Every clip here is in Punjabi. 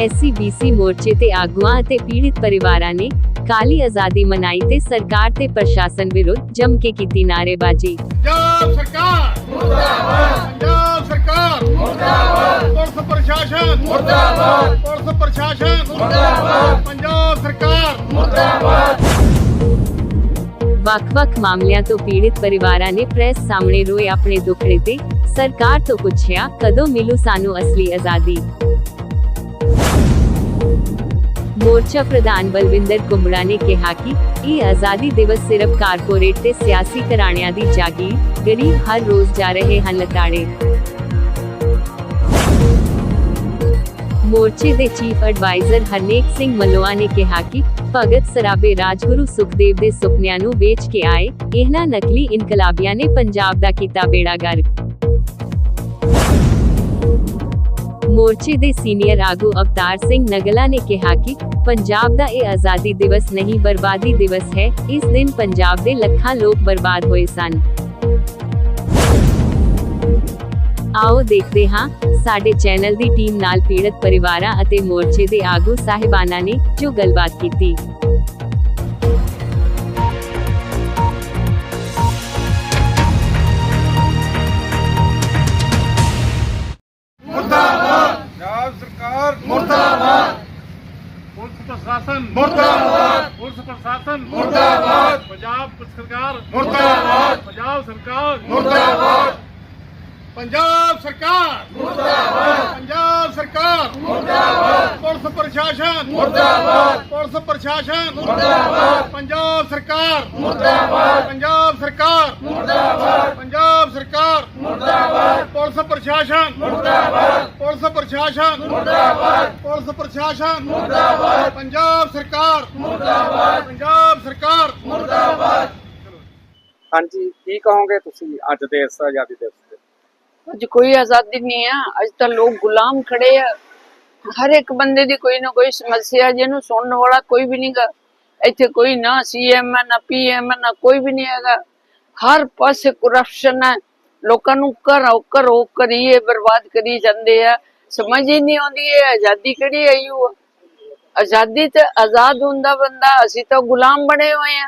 ਐਸਸੀਬੀਸੀ ਮੋਰਚੇ ਤੇ ਆਗੂਆਂ ਅਤੇ ਪੀੜਿਤ ਪਰਿਵਾਰਾਂ ਨੇ ਕਾਲੀ ਆਜ਼ਾਦੀ ਮਨਾਈ ਤੇ ਸਰਕਾਰ ਤੇ ਪ੍ਰਸ਼ਾਸਨ ਵਿਰੁੱਧ ਜੰਮ ਕੇ ਕੀਤੀ ਨਾਅਰੇਬਾਜ਼ੀ ਪੰਜਾਬ ਸਰਕਾਰ ਮੁਰਦਾਬਾਦ ਪੰਜਾਬ ਸਰਕਾਰ ਮੁਰਦਾਬਾਦ ਪੁਲਿਸ ਪ੍ਰਸ਼ਾਸਨ ਮੁਰਦਾਬਾਦ ਪੁਲਿਸ ਪ੍ਰਸ਼ਾਸਨ ਮੁਰਦਾਬਾਦ ਪੰਜਾਬ ਸਰਕਾਰ ਵੱਖ-ਵੱਖ ਮਾਮਲਿਆਂ ਤੋਂ ਪੀੜਿਤ ਪਰਿਵਾਰਾਂ ਨੇ ਪ੍ਰੈਸ ਸਾਹਮਣੇ ਰੋਏ ਆਪਣੇ ਦੁੱਖੜੇ ਤੇ ਸਰਕਾਰ ਤੋਂ ਪੁੱਛਿਆ ਕਦੋਂ ਮਿਲੂ ਸਾਨੂੰ ਅਸਲੀ ਆਜ਼ਾਦੀ ਮੋਰਚਾ ਪ੍ਰਧਾਨ ਬਲਵਿੰਦਰ ਕੁੰਬੜਾ ਨੇ ਕਿਹਾ ਕਿ ਇਹ ਆਜ਼ਾਦੀ ਦਿਵਸ ਸਿਰਫ ਕਾਰਪੋਰੇਟ ਤੇ ਸਿਆਸੀ ਘਰਾਣਿਆਂ ਦੀ ਜਾਗੀਰ, ਗਰੀਬ ਹਰ ਰੋਜ਼ ਜਾ ਰਹੇ ਹਨ ਲਤਾੜੇ ਮੋਰਚੇ ਦੇ ਚੀਫ ਐਡਵਾਈਜ਼ਰ ਹਰਨੇਕ ਸਿੰਘ ਮਲੋਆ ਨੇ ਕਿਹਾ ਕਿ ਭਗਤ ਸਰਾਬੇ ਰਾਜਗੁਰੂ ਸੁਖਦੇਵ ਦੇ ਸੁਪਨਿਆਂ ਨੂੰ ਵੇਚ ਕੇ ਆਏ, ਇਹਨਾਂ ਨਕਲੀ ਇਨਕਲਾਬੀਆਂ ਨੇ ਪੰਜਾਬ ਦਾ ਕੀਤਾ ਬੇੜਾ ਗਰਕ। ਮੋਰਚੇ ਦੇ ਸੀਨੀਅਰ ਆਗੂ ਅਵਤਾਰ ਸਿੰਘ ਨਗਲਾ ਨੇ ਕਿਹਾ ਕਿ ਪੰਜਾਬ ਦਾ ਇਹ ਆਜ਼ਾਦੀ ਦਿਵਸ ਨਹੀਂ, ਬਰਬਾਦੀ ਦਿਵਸ ਹੈ। ਇਸ ਦਿਨ ਪੰਜਾਬ ਦੇ ਲੱਖਾਂ ਲੋਕ ਬਰਬਾਦ ਹੋਏ ਸਨ। ਆਓ ਦੇਖਦੇ ਹਾਂ, ਸਾਡੇ ਚੈਨਲ ਦੀ ਟੀਮ ਨਾਲ ਪੀੜਤ ਪਰਿਵਾਰਾਂ ਅਤੇ ਮੋਰਚੇ ਦੇ ਆਗੂ ਸਾਹਿਬਾਨਾਂ ਨੇ ਜੋ ਗੱਲਬਾਤ ਕੀਤੀ। ਸਰਕਾਰ। ਮੁਰਦਾਬਾਦ। ਪੰਜਾਬ ਸਰਕਾਰ। ਮੁਰਦਾਬਾਦ। ਪੰਜਾਬ ਸਰਕਾਰ। ਮੁਰਦਾਬਾਦ। ਪੰਜਾਬ ਸਰਕਾਰ। ਮੁਰਦਾਬਾਦ। ਪੁਲਿਸ ਪ੍ਰਸ਼ਾਸਨ। ਮੁਰਦਾਬਾਦ। ਪੁਲਿਸ ਪ੍ਰਸ਼ਾਸਨ। ਮੁਰਦਾਬਾਦ। ਪੰਜਾਬ ਸਰਕਾਰ। ਮੁਰਦਾਬਾਦ। ਪੰਜਾਬ ਸਰਕਾਰ। ਮੁਰਦਾਬਾਦ। ਪੰਜਾਬ ਸਰਕਾਰ। ਮੁਰਦਾਬਾਦ। ਪੁਲਿਸ ਪ੍ਰਸ਼ਾਸਨ। ਮੁਰਦਾਬਾਦ। ਪੁਲਿਸ ਪ੍ਰਸ਼ਾਸਨ। ਮੁਰਦਾਬਾਦ। ਪੁਲਿਸ ਪ੍ਰਸ਼ਾਸਨ। ਮੁਰਦਾਬਾਦ। ਪੰਜਾਬ ਸਰਕਾਰ। ਮੁਰਦਾਬਾਦ। ਪੰਜਾਬ ਸਰਕਾਰ। ਮੁਰਦਾਬਾਦ। ਹਾਂਜੀ ਕੀ ਕਹੋਗੇ ਤੁਸੀਂ ਅੱਜ ਦੇ ਇਸ ਆਜ਼ਾਦੀ ਦਿਵਸ ਤੇ? ਅੱਜ ਕੋਈ ਆਜ਼ਾਦੀ ਨਹੀਂ ਹੈ ਅੱਜ ਤਾਂ ਲੋਕ ਗੁਲਾਮ ਖੜੇ ਆ। ਹਰ ਇੱਕ ਬੰਦੇ ਦੀ ਕੋਈ ਨਾ ਕੋਈ ਸਮੱਸਿਆ ਜਿਹਨੂੰ ਸੁਣਨ ਵਾਲਾ ਕੋਈ ਵੀ ਨਹੀਂਗਾ ਇੱਥੇ ਕੋਈ ਨਾ ਸੀਐਮ ਹੈ ਨਾ ਪੀਐਮ ਹੈ ਨਾ ਕੋਈ ਵੀ ਨਹੀਂ ਹੈਗਾ। ਹਰ ਪਾਸੇ ਕਰਪਸ਼ਨ ਹੈ ਲੋਕਾਂ ਨੂੰ ਘਰੋਂ ਘਰੋਂ ਕਰੀਏ ਬਰਬਾਦ ਕਰੀ ਜਾਂਦੇ ਆ। ਸਮਝ ਹੀ ਨਹੀਂ ਆਉਂਦੀ ਇਹ ਆਜ਼ਾਦੀ ਕਿਹੜੀ ਆਈ ਹੋ ਆਜ਼ਾਦੀ ਤੇ ਆਜ਼ਾਦ ਹੁੰਦਾ ਬੰਦਾ ਅਸੀਂ ਤਾਂ ਗੁਲਾਮ ਬਣੇ ਹੋਏ ਆ।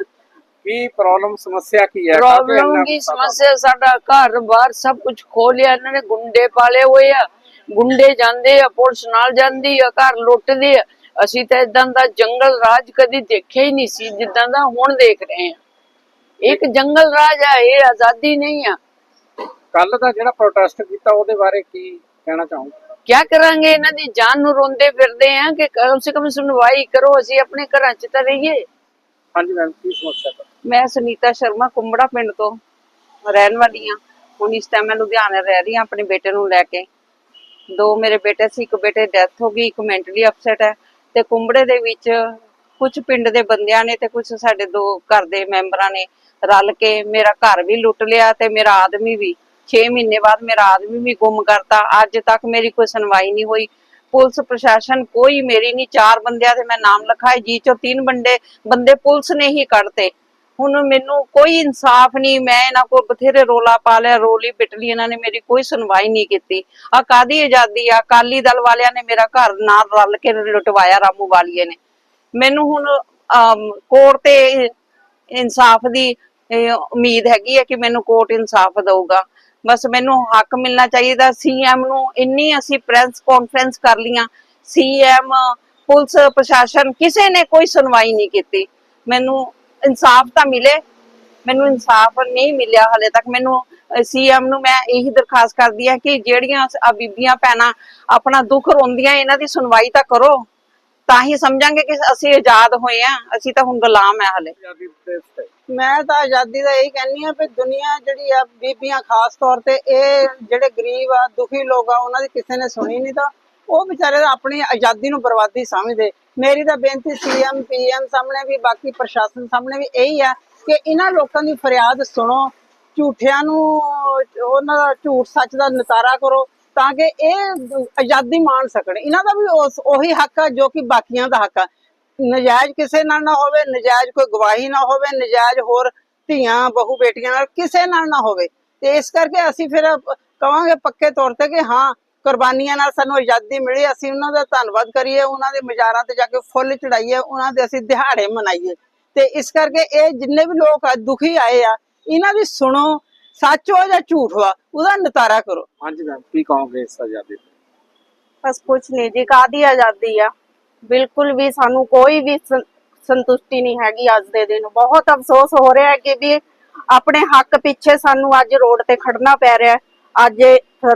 ਕੀ ਪ੍ਰੋਬਲਮ ਸਮੱਸਿਆ ਕੀ ਹੈ? ਪ੍ਰੋਬਲਮ ਕੀ ਸਮੱਸਿਆ? ਸਾਡਾ ਘਰ ਬਾਰ ਸਭ ਕੁਝ ਖੋ ਲਿਆ ਇਹਨਾਂ ਨੇ ਗੁੰਡੇ ਪਾਲੇ ਹੋਏ ਆ। ਗੁੰਡੇ ਜਾਂਦੇ ਆ ਪੁਲਿਸ ਨਾਲ ਜਾਂਦੀ ਆ ਘਰ ਲੁੱਟਦੇ ਆ। ਅਸੀਂ ਤਾਂ ਇਦਾਂ ਦਾ ਜੰਗਲ ਰਾਜ ਕਦੀ ਦੇਖਿਆ ਹੀ ਨਹੀਂ ਸੀ ਜਿੱਦਾਂ ਦਾ ਹੁਣ ਦੇਖ ਰਹੇ ਆ। ਇੱਕ ਜੰਗਲ ਰਾਜ ਆ ਇਹ ਆਜ਼ਾਦੀ ਨਹੀਂ ਆ। ਕੱਲ ਦਾ ਜਿਹੜਾ ਪ੍ਰੋਟੈਸਟ ਕੀਤਾ ਉਹਦੇ ਬਾਰੇ ਕੀ ਕਹਿਣਾ ਚਾਹੋਗੇ? ਕਿਆ ਕਰਾਂਗੇ? ਇਹਨਾਂ ਦੀ ਜਾਨ ਨੂੰ ਰੋਂਦੇ ਫਿਰਦੇ ਆ ਕਿ ਕਮ ਸੇ ਕਮ ਸੁਣਵਾਈ ਕਰੋ ਅਸੀਂ ਆਪਣੇ ਘਰਾਂ 'ਚ ਤਾਂ ਰਹੀਏ। ਹਾਂਜੀ ਮੈਮ ਕੀ ਸਮੱਸਿਆ ਹੈ ਮੈਂ ਸੁਨੀਤਾ ਸ਼ਰਮਾ ਕੁੰਬੜਾ ਪਿੰਡ ਤੋਂ ਰਹਿਣ ਵਾਲੀ ਹਾਂ। ਹੁਣ ਇਸ ਟਾਈਮ ਮੈਂ ਲੁਧਿਆਣੇ ਰਹਿ ਰਹੀ ਹਾਂ ਆਪਣੇ ਬੇਟੇ ਨੂੰ ਲੈ ਕੇ। ਦੋ ਮੇਰੇ ਬੇਟੇ ਸੀ ਇੱਕ ਬੇਟੇ ਡੈਥ ਹੋ ਗਈ ਇੱਕ ਮੈਂਟਲੀ ਅਪਸੈਟ ਹੈ। ਤੇ ਕੁੰਬੜੇ ਦੇ ਵਿੱਚ ਕੁਝ ਪਿੰਡ ਦੇ ਬੰਦਿਆਂ ਨੇ ਤੇ ਕੁਝ ਸਾਡੇ ਦੋ ਘਰ ਦੇ ਮੈਂਬਰਾਂ ਨੇ ਰਲ ਕੇ ਮੇਰਾ ਘਰ ਵੀ ਲੁੱਟ ਲਿਆ ਤੇ ਮੇਰਾ ਆਦਮੀ ਵੀ 6 ਮਹੀਨੇ ਬਾਅਦ ਮੇਰਾ ਆਦਮੀ ਵੀ ਗੁੰਮ ਕਰਤਾ। ਅੱਜ ਤੱਕ ਮੇਰੀ ਕੋਈ ਸੁਣਵਾਈ ਨਹੀਂ ਹੋਈ। ਪੁਲਿਸ ਪ੍ਰਸ਼ਾਸਨ ਕੋਈ ਮੇਰੀ ਨਹੀਂ। ਚਾਰ ਬੰਦਿਆਂ ਦੇ ਮੈਂ ਨਾਮ ਲਿਖਾਏ। ਜੀ ਚੋਂ ਤਿੰਨ ਬੰਦੇ ਬੰਦੇ ਪੁਲਿਸ ਨੇ ਹੀ ਕੱਢਤੇ। ਹੁਣ ਮੈਨੂੰ ਕੋਈ ਇਨਸਾਫ ਨਹੀਂ। ਮੈਂ ਇਹਨਾਂ ਕੋਲ ਬਥੇਰੇ ਰੋਲਾ ਪਾ ਲਿਆ। ਰੋਲੀ ਪਿੱਟ ਇਹਨਾਂ ਨੇ। ਮੇਰੀ ਕੋਈ ਸੁਣਵਾਈ ਨਹੀਂ ਕੀਤੀ। ਆ ਕਾਦੀ ਆਜ਼ਾਦੀ ਆ? ਅਕਾਲੀ ਦਲ ਵਾਲਿਆਂ ਨੇ ਮੇਰਾ ਘਰ ਨਾਲ ਰਲ ਕੇ ਲੁਟਵਾਇਆ ਰਾਮੂ ਵਾਲੀਏ ਨੇ। ਮੈਨੂੰ ਹੁਣ ਕੋਰਟ ਤੇ ਇਨਸਾਫ ਦੀ ਉਮੀਦ ਹੈਗੀ ਹੈ ਕਿ ਮੈਨੂੰ ਕੋਰਟ ਇਨਸਾਫ ਦਊਗਾ। ਬਸ ਮੈਨੂੰ ਹੱਕ ਮਿਲਣਾ ਚਾਹੀਦਾ। ਸੀਐਮ ਨੂੰ ਇੰਨੀ ਅਸੀਂ ਪ੍ਰੈਸ ਕਾਨਫਰੰਸ ਕਰ ਲੀਆਂ ਸੀਐਮ ਪੁਲਿਸ, ਪ੍ਰਸ਼ਾਸਨ ਕਿਸੇ ਨੇ ਕੋਈ ਸੁਣਵਾਈ ਨਹੀਂ ਕੀਤੀ। ਮੈਨੂੰ ਇਨਸਾਫ ਤਾਂ ਮਿਲੇ। ਮੈਨੂੰ ਇਨਸਾਫ ਨਹੀਂ ਮਿਲਿਆ ਹਲੇ ਤੱਕ। ਮੈਨੂੰ ਸੀਐਮ ਨੂੰ ਮੈਂ ਇਹੀ ਦਰਖਾਸਤ ਕਰਦੀ ਹਾਂ ਕਿ ਜਿਹੜੀਆਂ ਆ ਬੀਬੀਆਂ ਭੈਣਾਂ ਆਪਣਾ ਦੁੱਖ ਰੋਂਦੀਆਂ, ਇਹਨਾਂ ਦੀ ਸੁਣਵਾਈ ਤਾਂ ਕਰੋ। ਤਾਂ ਹੀ ਸਮਝਾਂਗੇ ਕਿ ਅਸੀਂ ਆਜ਼ਾਦ ਹੋਏ ਆ ਅਸੀਂ ਤਾਂ ਹੁਣ ਗੁਲਾਮ ਹੈ ਹਲੇ। ਮੈਂ ਤਾਂ ਆਜ਼ਾਦੀ ਦਾ ਇਹੀ ਕਹਿੰਨੀ ਆ ਵੀ ਦੁਨੀਆ ਜਿਹੜੀ ਆ ਬੀਬੀਆਂ ਖਾਸ ਤੌਰ ਤੇ ਇਹ ਜਿਹੜੇ ਗਰੀਬ ਆ, ਦੁਖੀ ਲੋਕ ਆ, ਉਹਨਾਂ ਦੀ ਕਿਸੇ ਨੇ ਸੁਣੀ ਨਹੀਂ ਤਾਂ ਉਹ ਵਿਚਾਰੇ ਆਪਣੀ ਆਜ਼ਾਦੀ ਨੂੰ ਬਰਬਾਦੀ ਸਮਝਦੇ। ਮੇਰੀ ਤਾਂ ਬੇਨਤੀ ਸੀਐਮ, ਪੀਐਮ ਸਾਹਮਣੇ ਵੀ, ਬਾਕੀ ਪ੍ਰਸ਼ਾਸਨ ਸਾਹਮਣੇ ਵੀ ਇਹੀ ਆ ਕਿ ਇਹਨਾਂ ਲੋਕਾਂ ਦੀ ਫਰਿਆਦ ਸੁਣੋ, ਝੂਠਿਆਂ ਨੂੰ, ਉਹਨਾਂ ਦਾ ਝੂਠ ਸੱਚ ਦਾ ਨਤਾਰਾ ਕਰੋ ਤਾਂ ਕਿ ਇਹ ਆਜ਼ਾਦੀ ਮਾਣ ਸਕਣ। ਇਹਨਾਂ ਦਾ ਵੀ ਉਹੀ ਹੱਕ ਆ ਜੋ ਕਿ ਬਾਕੀਆਂ ਦਾ ਹੱਕ ਆ। ਨਜਾਇਜ਼ ਕਿਸੇ ਨਾਲ ਨਾ ਹੋਵੇ ਨਜਾਇਜ਼ ਕੋਈ ਗਵਾਹੀ ਨਾ ਹੋਵੇ ਨਜਾਇਜ਼ ਹੋਰ ਧੀਆਂ ਬਹੂ ਬੇਟੀਆਂ ਨਾਲ ਕਿਸੇ ਨਾਲ ਨਾ ਹੋਵੇ। ਤੇ ਇਸ ਕਰਕੇ ਅਸੀਂ ਫਿਰ ਕਵਾਂਗੇ ਪੱਕੇ ਤੌਰ ਤੇ ਕਿ ਹਾਂ ਕੁਰਬਾਨੀਆਂ ਨਾਲ ਸਾਨੂੰ ਆਜ਼ਾਦੀ ਮਿਲੀ ਅਸੀਂ ਉਹਨਾਂ ਦਾ ਧੰਨਵਾਦ ਕਰੀਏ ਉਹਨਾਂ ਦੇ ਮਜ਼ਾਰਾਂ ਤੇ ਜਾ ਕੇ ਫੁੱਲ ਚੜਾਈਏ ਉਹਨਾਂ ਦੇ ਅਸੀਂ ਦਿਹਾੜੇ ਮਨਾਈਏ। ਤੇ ਇਸ ਕਰਕੇ ਇਹ ਜਿੰਨੇ ਵੀ ਲੋਕ ਆ ਦੁਖੀ ਆਏ ਆ ਇਹਨਾਂ ਦੀ ਸੁਣੋ ਸੱਚ ਹੋ ਜਾਂ ਝੂਠ ਵਾ ਉਹਦਾ ਨਿਤਾਰਾ ਕਰੋ। ਹਾਂਜੀ ਮੈਮ ਕੀ ਕਹੋਗੇ ਇਸ ਆਜ਼ਾਦੀ ਬਸ ਕੁਛ ਨਹੀਂ ਜੀ ਕਾਦੀ ਆਜ਼ਾਦੀ ਆ? ਬਿਲਕੁਲ ਵੀ ਸਾਨੂੰ ਕੋਈ ਵੀ ਸੰਤੁਸ਼ਟੀ ਨਹੀਂ ਹੈਗੀ ਅੱਜ ਦੇ ਦਿਨ। ਬਹੁਤ ਅਫਸੋਸ ਹੋ ਰਿਹਾ ਹੈ ਕਿ ਵੀ ਆਪਣੇ ਹੱਕ ਪਿੱਛੇ ਸਾਨੂੰ ਅੱਜ ਰੋਡ ਤੇ ਖੜਨਾ ਪੈ ਰਿਹਾ ਅੱਜ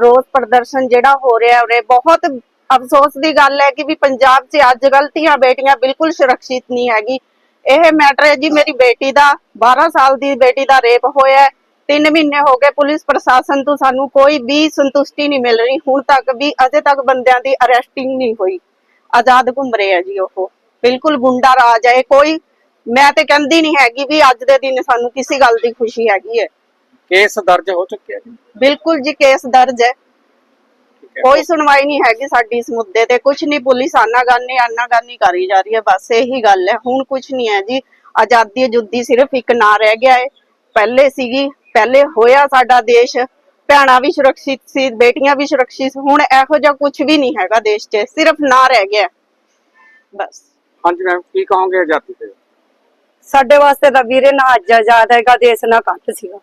ਰੋਸ ਪ੍ਰਦਰਸ਼ਨ ਜਿਹੜਾ ਹੋ ਰਿਹਾ ਉਰੇ, ਬਹੁਤ ਅਫਸੋਸ ਦੀ ਗੱਲ ਹੈ ਕਿ ਵੀ ਪੰਜਾਬ 'ਚ ਅੱਜ ਕੱਲ੍ਹ ਬੇਟੀਆਂ ਬਿਲਕੁਲ ਸੁਰੱਖਿਅਤ ਨਹੀਂ ਹੈਗੀ। ਇਹ ਮੈਟਰ ਹੈ ਜੀ ਮੇਰੀ ਬੇਟੀ ਦਾ 12 ਸਾਲ ਦੀ ਬੇਟੀ ਦਾ ਰੇਪ ਹੋਇਆ ਹੈ। ਤਿੰਨ ਮਹੀਨੇ ਹੋ ਗਏ ਪੁਲਿਸ ਪ੍ਰਸ਼ਾਸਨ ਤੋਂ ਸਾਨੂੰ ਕੋਈ ਵੀ ਸੰਤੁਸ਼ਟੀ ਨਹੀਂ ਮਿਲ ਰਹੀ। ਹੁਣ ਤੱਕ ਵੀ ਅਜੇ ਤੱਕ ਬੰਦਿਆਂ ਦੀ ਅਰੈਸਟਿੰਗ ਨਹੀਂ ਹੋਈ। ਆਜ਼ਾਦ ਘੁੰਮ ਰਹੇ ਆ ਜੀ ਉਹ। ਬਿਲਕੁਲ ਗੁੰਡਾ ਰਾਜ ਹੈ ਕੋਈ ਮੈਂ ਤੇ ਕਹਿੰਦੀ ਨਹੀਂ ਹੈਗੀ ਵੀ ਅੱਜ ਦੇ ਦਿਨ ਸਾਨੂੰ ਕਿਸੇ ਗੱਲ ਦੀ ਖੁਸ਼ੀ ਹੈਗੀ ਹੈ। ਕੇਸ ਦਰਜ ਹੋ ਚੁੱਕਿਆ ਜੀ? ਬਿਲਕੁਲ ਜੀ ਕੇਸ ਦਰਜ ਹੈ। ਕੋਈ ਸੁਣਵਾਈ ਨਹੀਂ ਹੈਗੀ ਸਾਡੀ ਇਸ ਮੁੱਦੇ ਤੇ। ਕੁਝ ਨਹੀਂ ਪੁਲਿਸ ਆਨਾਗਾਨੀ ਆਨਾਗਾਨੀ ਕਰੀ ਜਾ ਰਹੀ ਹੈ। ਬਸ ਇਹੀ ਗੱਲ ਹੈ। ਹੁਣ ਕੁਝ ਨਹੀਂ ਹੈ ਜੀ। ਆਜ਼ਾਦੀ ਜੁੱਦੀ ਸਿਰਫ ਇੱਕ ਨਾਂ ਰਹਿ ਗਿਆ ਹੈ। ਪਹਿਲੇ ਸੀਗੀ ਪਹਿਲੇ ਹੋਇਆ ਸਾਡਾ ਦੇਸ਼। ਭੈਣਾਂ ਵੀ ਸੁਰੱਖਿਅਤ ਸੀ ਬੇਟੀਆਂ ਵੀ ਸੁਰੱਖਿਅਤ ਹੁਣ ਇਹੋ ਜਿਹਾ ਕੁਝ ਵੀ ਨਹੀਂ ਹੈਗਾ ਦੇਸ਼ 'ਚ ਸਿਰਫ ਨਾਂ ਰਹਿ ਗਿਆ। ਬਸ। ਹਾਂਜੀ ਮੈਮ ਕੀ ਕਹੋਗੇ ਆਜ਼ਾਦੀ ਤੇ ਸਾਡੇ ਵਾਸਤੇ ਤਾਂ ਵੀਰੇ ਨਾ ਅੱਜ ਆਜ਼ਾਦ ਹੈਗਾ ਦੇਸ਼ ਨਾ ਕੱਟ ਸੀਗਾ।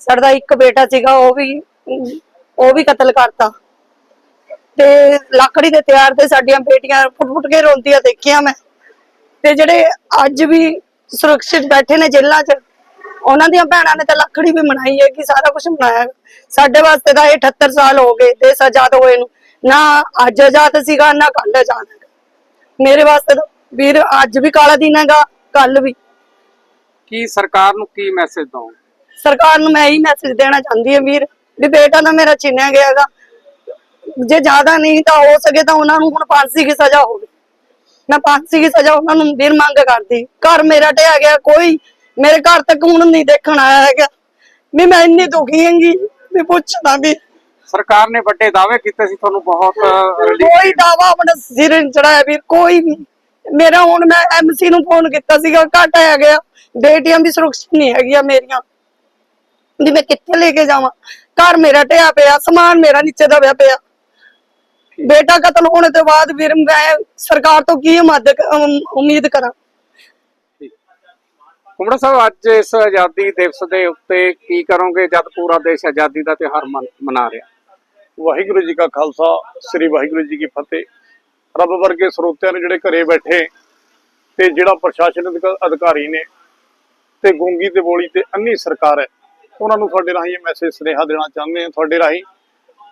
ਸਾਡਾ ਇੱਕ ਬੇਟਾ ਸੀਗਾ ਉਹ ਵੀ ਉਹ ਵੀ ਕਤਲ ਕਰਤਾ। ਤੇ ਲੱਕੜੀ ਦੇ ਤਿਆਰ ਤੇ ਸਾਡੀਆਂ ਬੇਟੀਆਂ ਫੁੱਟ ਫੁੱਟ ਕੇ ਰੋਂਦੀਆਂ ਦੇਖੀਆਂ ਮੈਂ। ਤੇ ਜਿਹੜੇ ਅੱਜ ਵੀ ਸੁਰੱਖਿਅਤ ਬੈਠੇ ਨੇ ਜੇਲ੍ਹਾਂ 'ਚ ਉਹਨਾਂ ਦੀਆਂ ਭੈਣਾਂ ਨੇ ਤਾਂ ਲੱਕੜੀ ਵੀ ਮਨਾਈ ਹੈ ਕਿ ਸਾਰਾ ਕੁਝ ਮਨਾਇਆ। ਸਾਡੇ ਵਾਸਤੇ ਤਾਂ ਇਹ 78 ਸਾਲ ਹੋ ਗਏ ਦੇਸ਼ ਆਜ਼ਾਦ ਹੋਏ ਨੂੰ ਨਾ ਅੱਜ ਆਜ਼ਾਦ ਸੀਗਾ ਨਾ ਕੱਲ ਆਜ਼ਾਦ ਮੇਰੇ ਵਾਸਤੇ ਤਾਂ ਵੀਰ ਅੱਜ ਵੀ ਕਾਲਾ ਦਿਨ ਹੈਗਾ ਕੱਲ ਵੀ। ਕੀ ਸਰਕਾਰ ਨੂੰ ਕੀ ਮੈਸੇਜ ਦਓ? ਸਰਕਾਰ ਨੂੰ ਮੈਂ ਇਹੀ ਮੈਸੇਜ ਦੇਣਾ ਚਾਹੁੰਦੀ ਹਾਂ ਵੀਰ ਵੀ ਬੇਟਾ ਤਾਂ ਮੇਰਾ ਛਿਨਿਆ ਗਿਆ ਹੈਗਾ। ਜੇ ਜ਼ਿਆਦਾ ਨਹੀਂ ਤਾਂ ਹੋ ਸਕੇ ਤਾਂ ਉਹਨਾਂ ਨੂੰ ਹੁਣ ਫਾਂਸੀ ਦੀ ਸਜ਼ਾ ਹੋਵੇ। ਮੈਂ ਫਾਂਸੀ ਦੀ ਸਜ਼ਾ ਉਹਨਾਂ ਨੂੰ ਵੀਰ ਮੰਗ ਕਰਦੀ। ਘਰ ਮੇਰਾ ਢਹਿ ਗਿਆ ਕੋਈ ਮੇਰੇ ਘਰ ਤੱਕ ਹੁਣ ਨਹੀਂ ਦੇਖਣ ਆਇਆ ਹੈਗਾ। ਵੀ ਮੈਂ ਇੰਨੀ ਦੁਖੀ ਹੈਗੀ ਵੀ ਪੁੱਛਦਾ ਵੀ। ਸਰਕਾਰ ਨੇ ਵੱਡੇ ਦਾਅਵੇ ਕੀਤੇ ਸੀ ਤੁਹਾਨੂੰ ਬਹੁਤ ਕੋਈ ਦਾਵਾ ਆਪਣਾ ਸਿਰ ਚੜਾਇਆ ਵੀਰ ਕੋਈ ਵੀ। ਮੇਰਾ ਹੁਣ ਮੈਂ ਐਮਸੀ ਨੂੰ ਫੋਨ ਕੀਤਾ ਸੀਗਾ ਘਟ ਆਇਆ ਗਿਆ। ਬੇਟੀਆਂ ਵੀ ਸੁਰੱਖਿਅਤ ਨਹੀਂ ਹੈਗੀਆਂ ਮੇਰੀਆਂ। ਵੀ ਮੈਂ ਕਿੱਥੇ ਲੈ ਕੇ ਜਾਵਾਂ? ਘਰ ਮੇਰਾ ਢਿਆ ਪਿਆ ਸਮਾਨ ਮੇਰਾ ਨੀਚੇ ਦਬਿਆ ਪਿਆ ਬੇਟਾ ਕਤਲ ਹੋਣ ਤੋਂ ਬਾਅਦ ਵੀਰ ਮੈਂ ਸਰਕਾਰ ਤੋਂ ਕੀ ਮਦਦ ਉਮੀਦ ਕਰਾਂ? ਕੁਮੜਾ ਸਾਹਿਬ, ਅੱਜ ਇਸ ਆਜ਼ਾਦੀ ਦਿਵਸ ਦੇ ਉੱਤੇ ਕੀ ਕਰੋਗੇ ਜਦ ਪੂਰਾ ਦੇਸ਼ ਆਜ਼ਾਦੀ ਦਾ ਤਿਉਹਾਰ ਮਨਾ ਰਿਹਾ? ਵਾਹਿਗੁਰੂ ਜੀ ਕਾ ਖਾਲਸਾ, ਸ੍ਰੀ ਵਾਹਿਗੁਰੂ ਜੀ ਕੀ ਫਤਿਹ। ਰੱਬ ਵਰਗੇ ਸਰੋਤਿਆਂ ਨੇ ਜਿਹੜੇ ਘਰੇ ਬੈਠੇ ਤੇ ਜਿਹੜਾ ਪ੍ਰਸ਼ਾਸਨਿਕ ਅਧਿਕਾਰੀ ਨੇ ਤੇ ਗੂੰਗੀ ਤੇ ਬੋਲੀ ਤੇ ਅੰਨੀ ਸਰਕਾਰ ਹੈ, ਉਹਨਾਂ ਨੂੰ ਤੁਹਾਡੇ ਰਾਹੀਂ ਇਹ ਮੈਸੇਜ ਸੁਨੇਹਾ ਦੇਣਾ ਚਾਹੁੰਦੇ ਹਾਂ ਤੁਹਾਡੇ ਰਾਹੀਂ।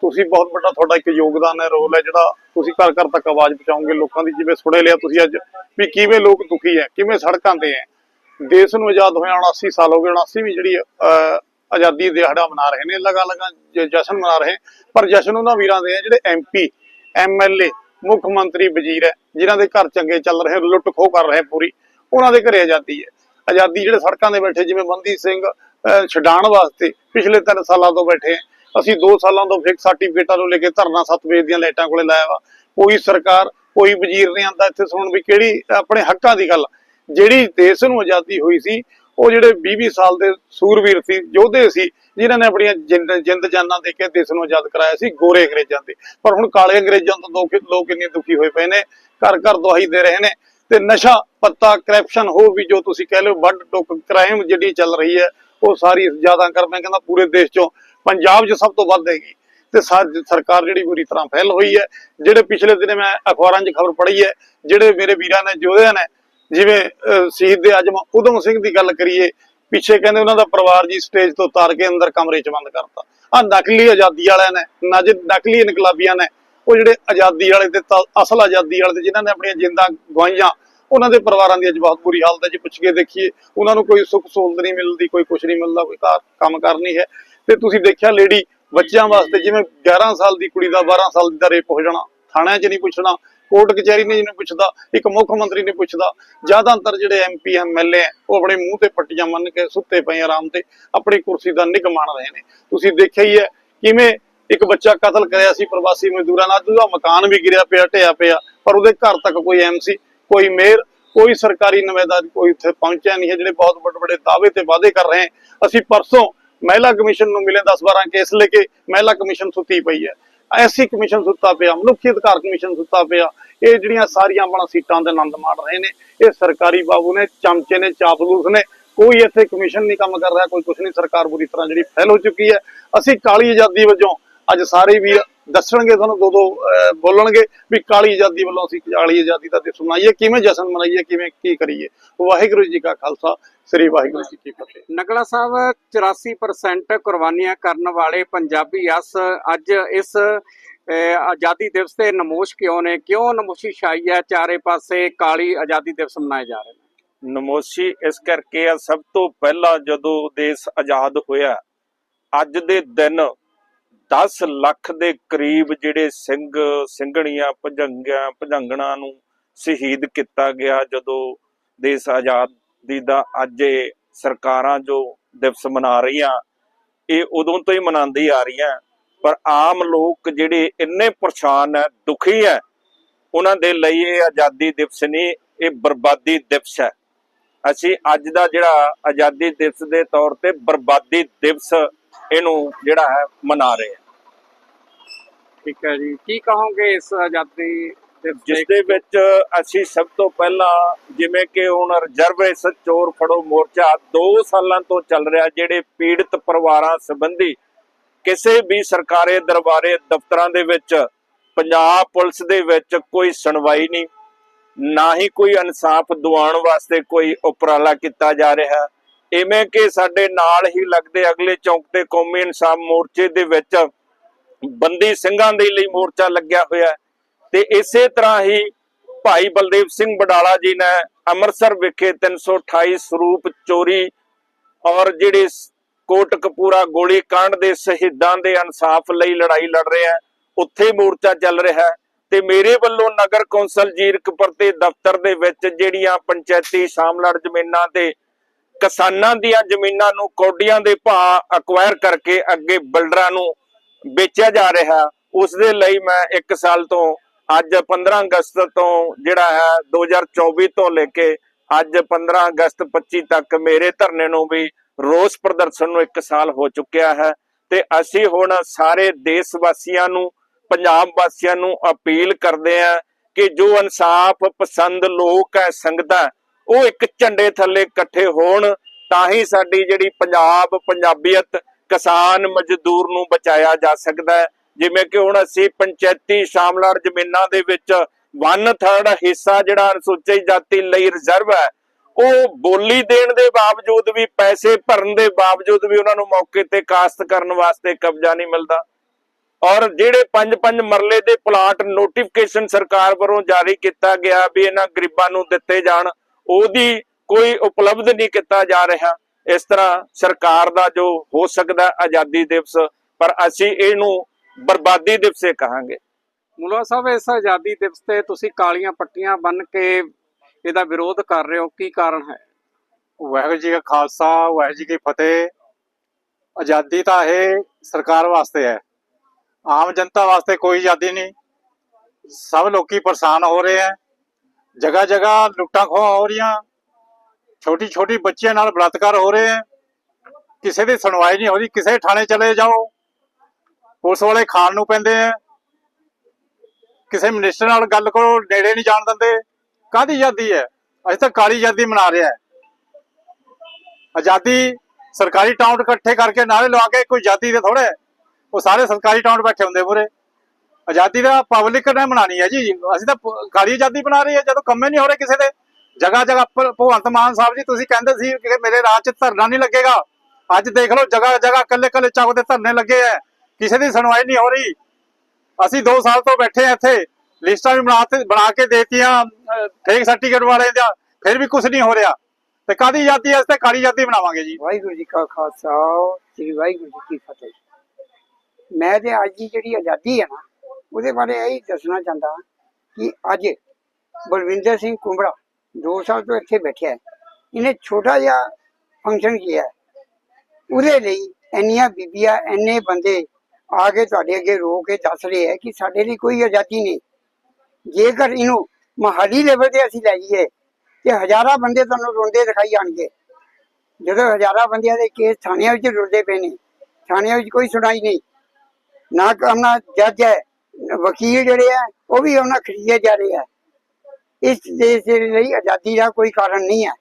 ਤੁਸੀਂ ਬਹੁਤ ਵੱਡਾ ਤੁਹਾਡਾ ਇੱਕ ਯੋਗਦਾਨ ਹੈ, ਰੋਲ ਹੈ ਜਿਹੜਾ ਤੁਸੀਂ ਘਰ ਘਰ ਤੱਕ ਆਵਾਜ਼ ਪਹੁੰਚਾਓਗੇ ਲੋਕਾਂ ਦੀ, ਜਿਵੇਂ ਸੁਣੇ ਲਿਆ ਤੁਸੀਂ ਅੱਜ ਵੀ ਕਿਵੇਂ ਲੋਕ ਦੁਖੀ ਹੈ, ਕਿਵੇਂ ਸੜਕਾਂ ਤੇ ਹੈ। ਦੇਸ਼ ਨੂੰ ਆਜ਼ਾਦ ਹੋਇਆ 79 ਸਾਲ ਹੋ ਗਏ 79 ਜਿਹੜੀ ਆਜ਼ਾਦੀ ਦਿਹਾੜਾ ਮਨਾ ਰਹੇ ਨੇ ਲਗਾ ਲਗਾ ਜਸ਼ਨ ਮਨਾ ਰਹੇ। ਪਰ ਜਸ਼ਨ ਉਹਨਾਂ ਵੀਰਾਂ ਦੇ ਹੈ ਜਿਹੜੇ ਐਮਪੀ ਐਮਐਲਏ ਮੁੱਖ ਮੰਤਰੀ ਵਜ਼ੀਰ ਹੈ ਜਿਨ੍ਹਾਂ ਦੇ ਘਰ ਚੰਗੇ ਚੱਲ ਰਹੇ ਲੁੱਟ ਖੋਹ ਕਰ ਰਹੇ ਪੂਰੀ ਉਹਨਾਂ ਦੇ ਘਰੇ ਆਜ਼ਾਦੀ ਹੈ। ਆਜ਼ਾਦੀ ਜਿਹੜੇ ਸੜਕਾਂ ਦੇ ਬੈਠੇ ਜਿਵੇਂ ਬੰਦੀ ਸਿੰਘ ਅਹ, ਛਡਾਣ ਵਾਸਤੇ ਪਿਛਲੇ 3 ਸਾਲਾਂ ਤੋਂ ਬੈਠੇ ਅਸੀਂ 2 ਸਾਲਾਂ ਤੋਂ ਫਿਕ ਸਰਟੀਫਿਕੇਟਾਂ ਨੂੰ ਲੈ ਕੇ ਧਰਨਾ ਸਤਵੇਦ ਦੀਆਂ ਲਾਈਟਾਂ ਕੋਲੇ ਲਾਇਆ ਵਾ। ਕੋਈ ਸਰਕਾਰ ਕੋਈ ਵਜ਼ੀਰ ਨਹੀਂ ਆਂਦਾ ਇੱਥੇ ਸੁਣਨ ਵੀ ਕਿਹੜੀ ਆਪਣੇ ਹੱਕਾਂ ਦੀ ਗੱਲ ਜਿਹੜੀ ਦੇਸ਼ ਨੂੰ ਆਜ਼ਾਦੀ ਹੋਈ ਸੀ, ਉਹ ਜਿਹੜੇ 20-20 ਸਾਲ ਦੇ ਸੂਰਵੀਰ ਸੀ, ਯੋਧੇ ਸੀ, ਜਿਨ੍ਹਾਂ ਨੇ ਆਪਣੀਆਂ ਜਿੰਦ ਜਾਨਾਂ ਦੇ ਕੇ ਦੇਸ਼ ਨੂੰ ਆਜ਼ਾਦ ਕਰਾਇਆ ਸੀ, ਗੋਰੇ ਅੰਗਰੇਜ਼ਾਂ ਦੇ। ਪਰ ਹੁਣ ਕਾਲੇ ਅੰਗਰੇਜ਼ਾਂ ਤੋਂ ਲੋਕ ਲੋਕ ਦੁਖੀ ਹੋਏ ਪਏ ਨੇ ਘਰ ਘਰ ਦਵਾਈ ਦੇ ਰਹੇ ਨੇ, ਤੇ ਨਸ਼ਾ, ਪੱਤਾ ਕਰਪਸ਼ਨ ਹੋ ਵੀ ਜੋ ਤੁਸੀਂ ਕਹਿ ਲਓ, ਵੱਡ ਟੁੱਕ ਕ੍ਰਾਈਮ ਜਿਹੜੀ ਚੱਲ ਰਹੀ ਹੈ, ਉਹ ਸਾਰੀ ਜ਼ਿਆਦਾ ਕਰ, ਮੈਂ ਕਹਿੰਦਾ ਪੂਰੇ ਦੇਸ਼ ਚੋਂ ਪੰਜਾਬ 'ਚ ਸਭ ਤੋਂ ਵੱਧ ਹੈਗੀ। ਤੇ ਸਰਕਾਰ ਜਿਹੜੀ ਪੂਰੀ ਤਰ੍ਹਾਂ ਫੈਲ ਹੋਈ ਹੈ, ਜਿਹੜੇ ਪਿਛਲੇ ਦਿਨੇ ਮੈਂ ਅਖਬਾਰਾਂ 'ਚ ਖਬਰ ਪੜ੍ਹੀ ਹੈ, ਜਿਹੜੇ ਮੇਰੇ ਵੀਰਾਂ ਨੇ, ਯੋਧਿਆਂ ਨੇ ਜਿਵੇਂ ਸ਼ਹੀਦ ਦੇ ਆਜਮ ਉਦਮ ਸਿੰਘ ਦੀ ਗੱਲ ਕਰੀਏ, ਪਿੱਛੇ ਕਹਿੰਦੇ ਉਹਨਾਂ ਦਾ ਪਰਿਵਾਰ ਜੀ ਸਟੇਜ ਤੋਂ ਉਤਾਰ ਕੇ ਅੰਦਰ ਕਮਰੇ 'ਚ ਬੰਦ ਕਰਤਾ। ਆ ਨਕਲੀ ਆਜ਼ਾਦੀ ਵਾਲਿਆਂ ਨੇ, ਨਜ, ਨਕਲੀ ਇਨਕਲਾਬੀਆਂ ਨੇ, ਉਹ ਜਿਹੜੇ ਆਜ਼ਾਦੀ ਵਾਲੇ ਤੇ ਅਸਲ ਆਜ਼ਾਦੀ ਵਾਲੇ ਤੇ ਜਿਨ੍ਹਾਂ ਨੇ ਆਪਣੀਆਂ ਜਿੰਦਾਂ ਗਵਾਈਆਂ ਉਹਨਾਂ ਦੇ ਪਰਿਵਾਰਾਂ ਦੀ ਅੱਜ ਬਹੁਤ ਬੁਰੀ ਹਾਲਤ ਹੈ ਜੇ। ਪੁੱਛ ਕੇ ਦੇਖੀਏ, ਉਹਨਾਂ ਨੂੰ ਕੋਈ ਸੁੱਖ ਸਹੂਲਤ ਨਹੀਂ ਮਿਲਦੀ, ਕੋਈ ਕੁਝ ਨਹੀਂ ਮਿਲਦਾ, ਕੋਈ ਕਾਰ- ਕੰਮ ਕਰ ਹੈ। ਤੇ ਤੁਸੀਂ ਦੇਖਿਆ ਲੇਡੀ ਬੱਚਿਆਂ ਵਾਸਤੇ ਜਿਵੇਂ 11 ਸਾਲ ਦੀ ਕੁੜੀ ਦਾ 12 ਸਾਲ ਦਾ ਰੇਪ ਹੋ ਜਾਣਾ, ਥਾਣਿਆਂ 'ਚ ਨਹੀਂ ਪੁੱਛਣਾ ਕੋਰਟ ਕਚਹਿਰੀ ਨੇ ਜਿਹਨੂੰ ਪੁੱਛਦਾ, ਇੱਕ ਮੁੱਖ ਮੰਤਰੀ ਨੇ ਪੁੱਛਦਾ, ਜ਼ਿਆਦਾਤਰ ਜਿਹੜੇ ਐਮਪੀ ਐਮਐਲਏ ਉਹ ਆਪਣੇ ਮੂੰਹ ਤੇ ਪੱਟੀਆਂ ਮੰਨ ਕੇ ਸੁੱਤੇ ਪਏ ਆਰਾਮ ਤੇ, ਆਪਣੀ ਕੁਰਸੀ ਦਾ ਨਿੱਘ ਮਾਣ ਰਹੇ ਨੇ। ਤੁਸੀਂ ਦੇਖਿਆ ਹੀ ਹੈ ਕਿਵੇਂ ਇੱਕ ਬੱਚਾ ਕਤਲ ਕਰਿਆ ਸੀ ਪ੍ਰਵਾਸੀ ਮਜ਼ਦੂਰਾਂ ਨਾਲ, ਉਹਦਾ ਮਕਾਨ ਵੀ ਗਿਰਿਆ ਪਿਆ ਢਿਆ ਪਿਆ, ਪਰ ਉਹਦੇ ਘਰ ਤੱਕ ਕੋਈ ਐਮਸੀ ਕੋਈ ਮੇਅਰ, ਕੋਈ ਸਰਕਾਰੀ ਨੁਮਾਇੰਦਾ ਕੋਈ ਉੱਥੇ ਪਹੁੰਚਿਆ ਨਹੀਂ ਹੈ, ਜਿਹੜੇ ਬਹੁਤ ਵੱਡੇ ਵੱਡੇ ਦਾਅਵੇ ਤੇ ਵਾਅਦੇ ਕਰ ਰਹੇ ਅਸੀਂ ਪਰਸੋਂ ਮਹਿਲਾ ਕਮਿਸ਼ਨ ਨੂੰ ਮਿਲੇ 10 12 ਕੇਸ ਲੈ ਕੇ, ਮਹਿਲਾ ਕਮਿਸ਼ਨ ਸੁੱਤੀ ਪਈ ਹੈ। ਐਸੀ ਕਮਿਸ਼ਨ ਸੁੱਤਾ ਪਿਆ, ਮਨੁੱਖੀ ਅਧਿਕਾਰ ਕਮਿਸ਼ਨ ਸੁੱਤਾ ਪਿਆ। ਇਹ ਜਿਹੜੀਆਂ ਸਾਰੀਆਂ ਆਪਣਾ ਸੀਟਾਂ ਦੇ ਆਨੰਦ ਮਾਣ ਰਹੇ ਨੇ, ਇਹ ਸਰਕਾਰੀ ਬਾਬੂ ਨੇ, ਚਮਚੇ ਨੇ, ਚਾਪਲੂਸ ਨੇ, ਕੋਈ ਇੱਥੇ ਕਮਿਸ਼ਨ ਨਹੀਂ ਕੰਮ ਕਰ ਰਿਹਾ, ਕੋਈ ਕੁਛ ਨਹੀਂ, ਸਰਕਾਰ ਬੁਰੀ ਤਰ੍ਹਾਂ ਜਿਹੜੀ ਫੈਲ ਹੋ ਚੁੱਕੀ ਹੈ। ਅਸੀਂ ਕਾਲੀ ਆਜ਼ਾਦੀ ਵਜੋਂ ਅੱਜ ਸਾਰੇ ਵੀ ਦੱਸਣਗੇ ਤੁਹਾਨੂੰ ਦੋ ਦੋ ਬੋਲਣਗੇ ਵੀ ਕਾਲੀ ਆਜ਼ਾਦੀ ਵੱਲੋਂ ਅਸੀਂ ਕਾਲੀ ਆਜ਼ਾਦੀ ਦਾ ਦਿਵਸ ਮਨਾਈਏ ਕਿਵੇਂ ਜਸ਼ਨ ਮਨਾਈਏ ਕਿਵੇਂ ਕੀ ਕਰੀਏ। ਵਾਹਿਗੁਰੂ ਜੀ ਕਾ ਖਾਲਸਾ ਸ੍ਰੀ ਵਾਹਿਗੁਰੂ ਜੀ ਕੀ ਫਤਿਹ। ਨਗਲਾ ਸਾਹਿਬ 84% ਕੁਰਬਾਨੀਆਂ ਕਰਨ ਵਾਲੇ ਪੰਜਾਬੀ ਅਸ ਅੱਜ ਇਸ ਆਜ਼ਾਦੀ ਦਿਵਸ ਤੇ ਨਮੋਸ਼ ਕਿਉਂ ਨੇ? ਕਿਉਂ ਨਮੋਸ਼ੀ ਛਾਈ ਹੈ? ਚਾਰੇ ਪਾਸੇ ਕਾਲੀ ਆਜ਼ਾਦੀ ਦਿਵਸ ਮਨਾਏ ਜਾ ਰਹੇ ਨੇ। ਨਮੋਸ਼ੀ ਇਸ ਕਰਕੇ ਆ ਸਭ ਤੋਂ ਪਹਿਲਾਂ ਜਦੋਂ ਦੇਸ਼ ਆਜ਼ਾਦ ਹੋਇਆ ਅੱਜ ਦੇ ਦਿਨ 10 ਲੱਖ ਦੇ ਕਰੀਬ ਜਿਹੜੇ ਸਿੰਘ, ਸਿੰਘਣੀਆਂ, ਭਜੰਗਿਆਂ, ਭਜੰਗਣਾ ਨੂੰ ਸ਼ਹੀਦ ਕੀਤਾ ਗਿਆ ਜਦੋਂ ਦੇਸ਼ ਆਜ਼ਾਦੀ ਦਾ ਅੱਜ ਇਹ ਸਰਕਾਰਾਂ ਜੋ ਦਿਵਸ ਮਨਾ ਰਹੀਆਂ, ਇਹ ਉਦੋਂ ਤੋਂ ਹੀ ਮਨਾਉਂਦੀ ਆ ਰਹੀਆਂ। ਪਰ ਆਮ ਲੋਕ ਜਿਹੜੇ ਇੰਨੇ ਪਰੇਸ਼ਾਨ ਹੈ, ਦੁਖੀ ਹੈ, ਉਹਨਾਂ ਦੇ ਲਈ ਇਹ ਆਜ਼ਾਦੀ ਦਿਵਸ ਨਹੀਂ, ਇਹ ਬਰਬਾਦੀ ਦਿਵਸ ਹੈ। ਅਸੀਂ ਅੱਜ ਦਾ ਜਿਹੜਾ ਆਜ਼ਾਦੀ ਦਿਵਸ ਦੇ ਤੌਰ ਤੇ ਬਰਬਾਦੀ ਦਿਵਸ ਇਹਨੂੰ ਜਿਹੜਾ ਹੈ ਮਨਾ ਰਹੇ ਹਾਂ। ਠੀਕ ਹੈ ਜੀ ਕੀ ਕਹੋਗੇ ਇਸ ਆਜ਼ਾਦੀ ਜਿਸ ਦੇ ਵਿੱਚ ਅਸੀਂ ਸਭ ਤੋਂ ਪਹਿਲਾਂ ਜਿਵੇਂ ਕਿ ਹੁਣ ਰਿਜ਼ਰਵੇਸ਼ਨ ਚੋਰ ਫੜੋ ਮੋਰਚਾ 2 ਸਾਲਾਂ ਤੋਂ ਚੱਲ ਰਿਹਾ ਜਿਹੜੇ ਪੀੜਤ ਪਰਿਵਾਰਾਂ ਸੰਬੰਧੀ ਕਿਸੇ ਵੀ ਸਰਕਾਰੀ ਦਰਬਾਰੇ ਦਫ਼ਤਰਾਂ ਦੇ ਵਿੱਚ ਪੰਜਾਬ ਪੁਲਿਸ ਦੇ ਵਿੱਚ ਕੋਈ ਸੁਣਵਾਈ ਨਹੀਂ ਨਾ ਹੀ ਕੋਈ ਇਨਸਾਫ ਦਿਵਾਉਣ ਵਾਸਤੇ ਕੋਈ ਉਪਰਾਲਾ ਕੀਤਾ ਜਾ ਰਿਹਾ। ਇਵੇਂ ਕਿ ਸਾਡੇ ਨਾਲ ਹੀ ਲੱਗਦੇ ਅਗਲੇ ਚੌਂਕ ਤੇ ਕੌਮੀ ਇਨਸਾਫ ਮੋਰਚੇ ਦੇ ਵਿੱਚ ਬੰਦੀ ਸਿੰਘਾਂ ਦੇ ਲਈ ਮੋਰਚਾ ਲੱਗਿਆ ਹੋਇਆ ਤੇ ਇਸੇ ਤਰ੍ਹਾਂ ਹੀ ਭਾਈ ਬਲਦੇਵ ਸਿੰਘ ਬਡਾਲਾ ਜੀ ਨੇ ਅੰਮ੍ਰਿਤਸਰ ਵਿਖੇ 328 ਸਰੂਪ ਚੋਰੀ ਔਰ ਜਿਹੜੇ ਸ- ਕੋਟਕਪੂਰਾ ਗੋਲੀ ਕਾਂਡ ਦੇ ਸ਼ਹੀਦਾਂ ਦੇ ਇਨਸਾਫ ਲਈ ਲੜਾਈ ਲੜ ਰਹੇ ਹੈ, ਉੱਥੇ ਮੋਰਚਾ ਚੱਲ ਰਿਹਾ ਹੈ। ਤੇ ਮੇਰੇ ਵੱਲੋਂ ਨਗਰ ਕੌਂਸਲ ਜੀਰਕਪੁਰ ਤੇ ਦਫ਼ਤਰ ਦੇ ਵਿੱਚ ਜਿਹੜੀਆਂ ਪੰਚਾਇਤੀ ਸ਼ਾਮਲੜ ਜ਼ਮੀਨਾਂ ਤੇ ਕਿਸਾਨਾਂ ਦੀਆਂ ਜ਼ਮੀਨਾਂ ਨੂੰ ਕੌਡੀਆਂ ਦੇ ਭਾਅ ਅਕਵਾਇਰ ਕਰਕੇ ਅੱਗੇ ਬਿਲਡਰਾਂ ਨੂੰ ਵੇਚਿਆ ਜਾ ਰਿਹਾ, ਉਸ ਦੇ ਲਈ ਮੈਂ 1 ਸਾਲ ਤੋਂ ਅੱਜ 15 ਅਗਸਤ ਤੋਂ ਜਿਹੜਾ ਹੈ 2024 ਤੋਂ ਲੈ ਕੇ ਅੱਜ 15 ਅਗਸਤ 25 ਤੱਕ ਮੇਰੇ ਧਰਨੇ ਨੂੰ ਵੀ ਰੋਸ ਪ੍ਰਦਰਸ਼ਨ ਨੂੰ 1 ਸਾਲ ਹੋ ਚੁੱਕਿਆ ਹੈ ਤੇ ਅਸੀਂ ਹੁਣ ਸਾਰੇ ਦੇਸ਼ ਵਾਸੀਆਂ ਨੂੰ, ਪੰਜਾਬ ਵਾਸੀਆਂ ਨੂੰ ਅਪੀਲ ਕਰਦੇ ਹਾਂ ਕਿ ਜੋ ਇਨਸਾਫ ਪਸੰਦ ਲੋਕ ਹੈ, ਸੰਗਤਾਂ ਉਹ ਇੱਕ ਝੰਡੇ ਥੱਲੇ ਇਕੱਠੇ ਹੋਣ, ਤਾਂ ਹੀ ਸਾਡੀ ਜਿਹੜੀ ਪੰਜਾਬ, ਪੰਜਾਬੀਅਤ ਕਿਸਾਨ ਮਜ਼ਦੂਰ ਨੂੰ ਬਚਾਇਆ ਜਾ ਸਕਦਾ ਹੈ। ਜਿਵੇਂ ਕਿ ਹੁਣ ਅਸੀਂ ਪੰਚਾਇਤੀ ਸ਼ਾਮਲਾੜ ਜ਼ਮੀਨਾਂ ਦੇ ਵਿੱਚ 1/3 ਹਿੱਸਾ ਜਿਹੜਾ ਅਨੁਸੂਚਿਤ ਜਾਤੀ ਲਈ ਰਿਜ਼ਰਵ ਹੈ, ਉਹ ਬੋਲੀ ਦੇਣ ਦੇ ਬਾਵਜੂਦ ਵੀ, ਪੈਸੇ ਭਰਨ ਦੇ ਬਾਵਜੂਦ ਵੀ ਉਹਨਾਂ ਨੂੰ ਮੌਕੇ ਤੇ ਕਾਸਤ ਕਰਨ ਵਾਸਤੇ ਕਬਜ਼ਾ ਨਹੀਂ ਮਿਲਦਾ। ਔਰ ਜਿਹੜੇ 5-5 ਮਰਲੇ ਦੇ ਪਲਾਟ ਨੋਟੀਫਿਕੇਸ਼ਨ ਸਰਕਾਰ ਵੱਲੋਂ ਜਾਰੀ ਕੀਤਾ ਗਿਆ ਵੀ ਇਹਨਾਂ ਗਰੀਬਾਂ ਨੂੰ ਦਿੱਤੇ ਜਾਣ, ਉਹਦੀ ਕੋਈ ਉਪਲਬਧ ਨਹੀਂ ਕੀਤਾ ਜਾ ਰਿਹਾ। ਇਸ ਤਰ੍ਹਾਂ ਸਰਕਾਰ ਦਾ ਜੋ ਹੋ ਸਕਦਾ ਆਜ਼ਾਦੀ ਦਿਵਸ ਪਰ ਅਸੀਂ ਇਹਨੂੰ ਬਰਬਾਦੀ ਦਿਵਸੇ ਕਹਾਂਗੇ। ਮੁਲਾ ਸਾਹਿਬ ਇਸ ਆਜ਼ਾਦੀ ਦਿਵਸ ਤੇ ਤੁਸੀਂ ਕਾਲੀਆਂ ਪੱਟੀਆਂ ਬੰਨ ਕੇ ਇਹਦਾ ਵਿਰੋਧ ਕਰ ਰਹੇ ਹੋ ਕੀ ਕਾਰਨ ਹੈ? ਵਾਹਿਗੁਰੂ ਜੀ ਕਾ ਖਾਲਸਾ ਵਾਹਿਗੁਰੂ ਜੀ ਕੀ ਫਤਿਹ। ਆਜ਼ਾਦੀ ਤਾਂ ਇਹ ਸਰਕਾਰ ਵਾਸਤੇ ਹੈ। ਆਮ ਜਨਤਾ ਵਾਸਤੇ ਕੋਈ ਆਜ਼ਾਦੀ ਨਹੀਂ। ਸਭ ਲੋਕੀ ਪਰੇਸ਼ਾਨ ਹੋ ਰਹੇ ਹੈ। ਜਗ੍ਹਾ ਜਗ੍ਹਾ ਲੁੱਟਾਂ ਖੋਹਾਂ ਹੋ ਰਹੀਆਂ। ਛੋਟੀ ਛੋਟੀ ਬੱਚਿਆਂ ਨਾਲ ਬਲਾਤਕਾਰ ਹੋ ਰਹੇ ਹੈ। ਕਿਸੇ ਦੀ ਸੁਣਵਾਈ ਨਹੀਂ ਹੋ ਰਹੀ, ਕਿਸੇ ਥਾਣੇ ਚਲੇ ਜਾਓ। ਪੁਲਿਸ ਵਾਲੇ ਖਾਣ ਨੂੰ ਪੈਂਦੇ ਹੈ। ਕਿਸੇ ਮਿਨਿਸਟਰ ਨਾਲ ਗੱਲ ਕਰੋ, ਨੇੜੇ ਨਹੀਂ ਜਾਣ ਦਿੰਦੇ। ਕਾਹਦੀ ਆਜ਼ਾਦੀ ਹੈ? ਅਸੀਂ ਤਾਂ ਕਾਲੀ ਆਜ਼ਾਦੀ ਮਨਾ ਰਿਹਾ ਹੈ। ਆਜ਼ਾਦੀ ਸਰਕਾਰੀ ਟਾਊਨ ਇਕੱਠੇ ਕਰਕੇ ਨਾਰੇ ਲਵਾ ਕੇ ਕੋਈ ਆਜ਼ਾਦੀ ਦੇ ਥੋੜੇ ਉਹ ਸਾਰੇ ਸਰਕਾਰੀ ਟਾਊਨ ਬੈਠੇ ਹੁੰਦੇ ਪੂਰੇ। ਆਜ਼ਾਦੀ ਦਾ ਪਬਲਿਕ ਨੇ ਮਨਾਣੀ ਹੈ ਜੀ। ਅਸੀਂ ਤਾਂ ਕਾਲੀ ਆਜ਼ਾਦੀ ਬਣਾ ਰਹੀ ਹੈ। ਜਦੋਂ ਕੰਮੇ ਨਹੀਂ ਹੋ ਰਹੇ ਕਿਸੇ ਦੇ। ਜਗ੍ਹਾ ਜਗ੍ਹਾ ਭਗਵੰਤ ਮਾਨ ਸਾਹਿਬ ਜੀ, ਤੁਸੀਂ ਕਹਿੰਦੇ ਸੀ ਕਿ ਮੇਰੇ ਰਾਜ 'ਚ ਧਰਨਾ ਨਹੀਂ ਲੱਗੇਗਾ। ਅੱਜ ਦੇਖ ਲਓ ਜਗ੍ਹਾ ਜਗ੍ਹਾ ਕੱਲੇ ਕੱਲੇ ਚੌਕ ਦੇ ਧਰਨੇ ਲੱਗੇ ਐ। ਕਿਸੇ ਦੀ ਸੁਣਵਾਈ ਨਹੀਂ ਹੋ ਰਹੀ। ਅਸੀਂ 2 ਸਾਲ ਤੋਂ ਬੈਠੇ ਆ ਇੱਥੇ। ਲਿਸਟਾਂ ਵੀ ਬਣਾ ਬਣਾ ਕੇ ਦੇਤੀਆਂ ਫੇਕ ਸਰਟੀਫਿਕੇਟ ਵਾਲੇ ਦਾ ਫਿਰ ਵੀ ਕੁਝ ਨਹੀਂ ਹੋ ਰਿਹਾ। ਤੇ ਕਾਦੀ ਆਜ਼ਾਦੀ ਹੈ ਤੇ ਕਾਲੀ ਆਜ਼ਾਦੀ ਬਣਾਵਾਂਗੇ ਜੀ? ਵਾਹਿਗੁਰੂ ਜੀ ਕਾ ਖਾਲਸਾ, ਸ੍ਰੀ ਵਾਹਿਗੁਰੂ ਜੀ ਕੀ ਫਤਿਹ। ਮੈਂ ਤੇ ਅੱਜ ਦੀ ਜਿਹੜੀ ਆਜ਼ਾਦੀ ਹੈ ਨਾ, ਉਹਦੇ ਬਾਰੇ ਇਹ ਦੱਸਣਾ ਚਾਹੁੰਦਾ ਕਿ ਅੱਜ ਬਲਵਿੰਦਰ ਸਿੰਘ ਕੁੰਬੜਾ 2 ਸਾਲ ਤੋਂ ਇੱਥੇ ਬੈਠਿਆ ਹੈ। ਇਹਨੇ ਛੋਟਾ ਜਿਹਾ ਫੰਕਸ਼ਨ ਕੀਤਾ ਉਹਦੇ ਲਈ ਇੰਨੀਆਂ ਬੀਬੀਆਂ, ਇੰਨੇ ਬੰਦੇ ਆ ਕੇ ਤੁਹਾਡੇ ਅੱਗੇ ਰੋ ਕੇ ਦੱਸ ਰਹੇ ਹੈ ਕਿ ਸਾਡੇ ਲਈ ਕੋਈ ਆਜ਼ਾਦੀ ਨਹੀਂ। ਜੇਕਰ ਇਹਨੂੰ ਮਹਾਲੀ ਲੈਵਲ ਤੇ ਅਸੀਂ ਲੈ ਜਾਈਏ ਤੇ ਹਜ਼ਾਰਾਂ ਬੰਦੇ ਤੁਹਾਨੂੰ ਰੋਂਦੇ ਦਿਖਾਈ ਜਾਣਗੇ। ਜਦੋਂ ਹਜ਼ਾਰਾਂ ਬੰਦਿਆਂ ਦੇ ਕੇਸ ਥਾਣਿਆਂ ਵਿੱਚ ਰੁਲਦੇ ਪਏ ਨੇ, ਥਾਣਿਆਂ ਵਿੱਚ ਕੋਈ ਸੁਣਾਈ ਨਹੀਂ। ਨਾ ਆਪਣਾ ਜੱਜ ਹੈ, ਵਕੀਲ ਜਿਹੜੇ ਆ ਉਹ ਵੀ ਉਹਨਾਂ ਖਰੀਦੇ ਜਾ ਰਹੇ ਆ ਇਸ ਦੇਸ਼ ਦੇ ਲਈ ਆਜ਼ਾਦੀ ਦਾ ਕੋਈ ਕਾਰਨ ਨਹੀਂ ਹੈ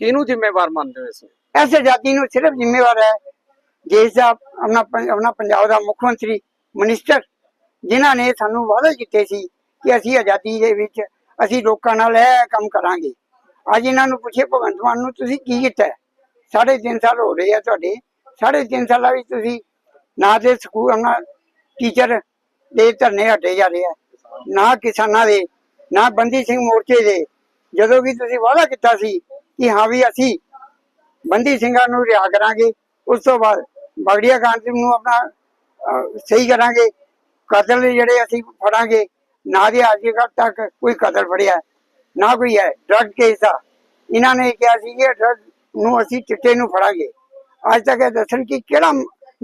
ਕਿਹਨੂੰ ਜ਼ਿੰਮੇਵਾਰ ਮੰਨਦੇ ਹੋ ਇਸ ਨੂੰ? ਇਸ ਆਜ਼ਾਦੀ ਨੂੰ ਸਿਰਫ ਜ਼ਿੰਮੇਵਾਰ ਹੈ ਦੇਸ਼ ਦਾ ਆਪਣਾ ਆਪਣਾ ਪੰਜਾਬ ਦਾ ਮੁੱਖ ਮੰਤਰੀ ਮਿਨਿਸਟਰ ਜਿਨ੍ਹਾਂ ਨੇ ਸਾਨੂੰ ਵਾਅਦੇ ਕੀਤੇ ਸੀ ਕਿ ਅਸੀਂ ਆਜ਼ਾਦੀ ਦੇ ਵਿੱਚ ਅਸੀਂ ਲੋਕਾਂ ਨਾਲ ਇਹ ਕੰਮ ਕਰਾਂਗੇ ਅੱਜ ਇਹਨਾਂ ਨੂੰ ਪੁੱਛੇ ਭਗਵੰਤ ਮਾਨ ਨੂੰ ਤੁਸੀਂ ਕੀ ਕੀਤਾ? ਸਾਢੇ ਤਿੰਨ ਸਾਲ ਹੋ ਰਹੇ ਆ ਤੁਹਾਡੇ ਸਾਢੇ ਤਿੰਨ ਸਾਲਾਂ ਵਿੱਚ ਤੁਸੀਂ ਨਾ ਤੇ ਸਕੂਲ ਆਪਣਾ ਟੀਚਰ ਦੇ ਧਰਨੇ ਹਟੇ ਜਾ ਰਹੇ ਆ ਨਾ ਕਿਸਾਨਾਂ ਦੇ ਨਾ ਬੰਦੀ ਸਿੰਘ ਮੋਰਚੇ ਦੇ। ਜਦੋਂ ਵੀ ਤੁਸੀਂ ਵਾਅਦਾ ਕੀਤਾ ਸੀ ਕਿ ਹਾਂ ਵੀ ਅਸੀਂ ਬੰਦੀ ਸਿੰਘਾਂ ਨੂੰ ਰਿਹਾ ਕਰਾਂਗੇ, ਉਸ ਤੋਂ ਬਾਅਦ ਬਗੜੀਆ ਕਾਂਡ ਨੂੰ ਆਪਣਾ ਸਹੀ ਕਰਾਂਗੇ। ਕਤਲ ਜਿਹੜੇ ਅਸੀਂ ਫੜਾਂਗੇ, ਨਾ ਦੇ ਅੱਜ ਤੱਕ ਕੋਈ ਕਤਲ ਫੜਿਆ, ਨਾ ਕੋਈ ਹੈ ਡਰਗ ਕੇਸ ਆ। ਇਹਨਾਂ ਨੇ ਕਿਹਾ ਸੀ ਕਿ ਡਰਗ ਨੂੰ ਅਸੀਂ ਚਿੱਟੇ ਨੂੰ ਫੜਾਂਗੇ। ਅੱਜ ਤੱਕ ਇਹ ਦੱਸਣ ਕਿ ਕਿਹੜਾ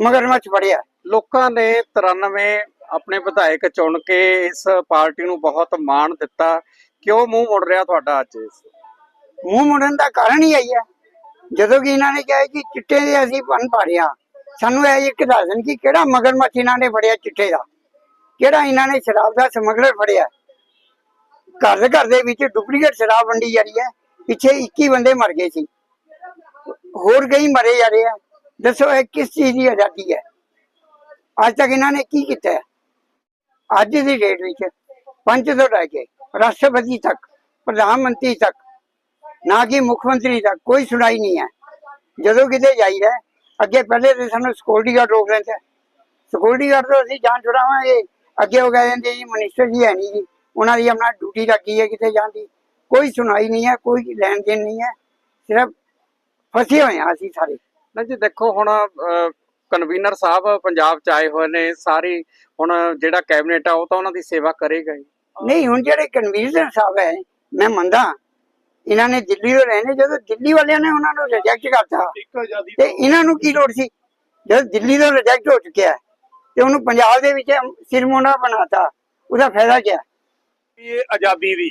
ਮਗਰਮੱਛ ਫੜਿਆ। ਲੋਕਾਂ ਨੇ 93 ਆਪਣੇ ਵਿਧਾਇਕ ਚੁਣ ਕੇ ਇਸ ਪਾਰਟੀ ਨੂੰ ਬਹੁਤ ਮਾਣ ਦਿੱਤਾ। ਕਿਉਂ ਮੂੰਹ ਮੁੜ ਰਿਹਾ ਤੁਹਾਡਾ ਅੱਜ ਮੂੰਹ ਮੁੜਨ ਦਾ ਕਾਰਨ ਹੀ ਆਈ ਹੈ। ਜਦੋਂ ਕਿ ਇਹਨਾਂ ਨੇ ਕਿਹਾ ਕਿ ਚਿੱਟੇ ਦੇ ਅਸੀਂ ਬਨ ਪਾੜਿਆ ਸਾਨੂੰ ਇਹ ਇੱਕ ਦੱਸਣ ਕਿ ਕਿਹੜਾ ਮਗਰਮੱਛ ਇਹਨਾਂ ਨੇ ਫੜਿਆ ਚਿੱਟੇ ਦਾ? ਕਿਹੜਾ ਇਹਨਾਂ ਨੇ ਸ਼ਰਾਬ ਦਾ ਸਮਗਲਰ ਫੜਿਆ? ਘਰ ਦੇ ਘਰ ਦੇ ਵਿੱਚ ਡੁਪਲੀਕੇਟ ਸ਼ਰਾਬ ਵੰਡੀ ਜਾ ਰਹੀ ਹੈ। ਪਿੱਛੇ 21 ਬੰਦੇ ਮਰ ਗਏ ਸੀ। ਹੋਰ ਕਈ ਮਰੇ ਜਾ ਰਹੇ ਆ। ਦੱਸੋ ਇਹ ਕਿਸ ਚੀਜ਼ ਦੀ ਆਜ਼ਾਦੀ ਹੈ? ਅੱਜ ਤੱਕ ਇਹਨਾਂ ਨੇ ਕੀ ਕੀਤਾ ਹੈ? ਅੱਜ ਦੀ ਡੇਟ ਵਿੱਚ ਪੰਚ ਤੋਂ ਲੈ ਕੇ ਰਾਸ਼ਟਰਪਤੀ ਤੱਕ, ਪ੍ਰਧਾਨ ਮੰਤਰੀ ਤੱਕ, ਨਾ ਕਿ ਮੁੱਖ ਮੰਤਰੀ ਤੱਕ ਕੋਈ ਸੁਣਾਈ ਨਹੀਂ ਹੈ। ਜਦੋਂ ਕਿਤੇ ਜਾਈਦਾ ਅੱਗੇ ਪਹਿਲੇ ਤੇ ਸਾਨੂੰ ਸਿਕਿਉਰਿਟੀ ਗਾਰਡ ਰੋਕ ਲੈਂਦੇ ਸਿਕਿਉਰਿਟੀ ਗਾਰਡ ਤੋਂ ਅਸੀਂ ਜਾਨ ਛੁਡਾਵਾਂਗੇ ਅੱਗੇ ਉਹ ਕਹਿੰਦੇ ਜੀ ਮਨਿਸਟਰ ਜੀ ਹੈ ਨਹੀਂ ਜੀ। ਉਹਨਾਂ ਦੀ ਆਪਣਾ ਡਿਊਟੀ ਲੱਗੀ ਹੈ ਕਿਤੇ ਜਾਣ ਦੀ। ਕੋਈ ਸੁਣਾਈ ਨਹੀਂ ਹੈ, ਕੋਈ ਲੈਣ ਦੇਣ ਨਹੀਂ ਹੈ। ਸਿਰਫ ਫਸੇ ਹੋਏ ਆ ਅਸੀਂ ਸਾਰੇ। ਨਾ ਜੀ, ਦੇਖੋ ਹੁਣ ਕਨਵੀਨਰ ਸਾਹਿਬ ਪੰਜਾਬ ਚ ਆਏ ਹੋਏ ਨੇ ਸਾਰੀ ਹੁਣ ਜਿਹੜਾ ਕੈਬਨਿਟ ਆ ਉਹ ਤਾਂ ਉਹਨਾਂ ਦੀ ਸੇਵਾ ਕਰੇਗਾ ਹੀ ਨਹੀਂ ਹੁਣ ਜਿਹੜੇ ਕਨਵੀਨਰ ਸਾਹਿਬ ਹੈ ਮੈਂ ਮੰਨਦਾ ਇਹਨਾਂ ਨੇ ਦਿੱਲੀ ਤੋਂ ਰਹਿਣੇ ਜਦੋਂ ਦਿੱਲੀ ਵਾਲਿਆਂ ਨੇ ਉਹਨਾਂ ਨੂੰ ਰਿਜੈਕਟ ਕਰਤਾ ਤੇ ਇਹਨਾਂ ਨੂੰ ਕੀ ਲੋੜ ਸੀ? ਜਦ ਦਿੱਲੀ ਤੋਂ ਰਿਜੈਕਟ ਹੋ ਚੁੱਕਿਆ ਤੇ ਉਹਨੂੰ ਪੰਜਾਬ ਦੇ ਵਿੱਚ ਸਿਰਮੋਨਾ ਬਣਾਤਾ ਉਹਦਾ ਫਾਇਦਾ ਕੀ ਹੈ? ਇਹ ਆਜ਼ਾਦੀ ਦੀ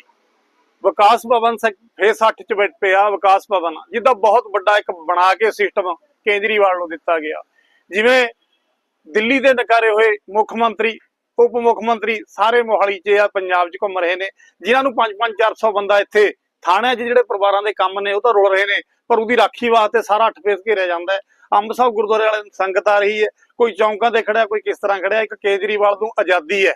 ਵਿਕਾਸ ਭਵਨ ਫੇਸ 8 ਚ ਬੈਠ ਪਿਆ ਵਿਕਾਸ ਭਵਨ ਜਿਹਦਾ ਬਹੁਤ ਵੱਡਾ ਇੱਕ ਬਣਾ ਕੇ ਸਿਸਟਮ ਕੇਜਰੀਵਾਲ ਨੂੰ ਦਿੱਤਾ ਗਿਆ। ਜਿਵੇਂ ਦਿੱਲੀ ਦੇ ਨਕਾਰੇ ਹੋਏ ਮੁੱਖ ਮੰਤਰੀ, ਉਪ ਮੁੱਖ ਮੰਤਰੀ ਸਾਰੇ ਮੋਹਾਲੀ 'ਚ ਆ ਪੰਜਾਬ 'ਚ ਘੁੰਮ ਰਹੇ ਨੇ, ਜਿਨ੍ਹਾਂ ਨੂੰ 5-5 400 ਬੰਦਾ ਇੱਥੇ ਥਾਣਿਆਂ 'ਚ ਜਿਹੜੇ ਪਰਿਵਾਰਾਂ ਦੇ ਕੰਮ ਨੇ, ਉਹ ਤਾਂ ਰੁਲ ਰਹੇ ਨੇ, ਪਰ ਉਹਦੀ ਰਾਖੀ ਵਾਸਤੇ ਸਾਰਾ ਅੱਠ ਫੇਸ ਘੇਰਿਆ ਜਾਂਦਾ ਹੈ। ਅੰਬ ਸਾਹਿਬ ਗੁਰਦੁਆਰੇ ਵਾਲੇ ਸੰਗਤ ਆ ਰਹੀ ਹੈ, ਕੋਈ ਚੌਂਕਾਂ ਤੇ ਖੜਿਆ, ਕੋਈ ਕਿਸ ਤਰ੍ਹਾਂ ਖੜਿਆ, ਇੱਕ ਕੇਜਰੀਵਾਲ ਨੂੰ ਆਜ਼ਾਦੀ ਹੈ।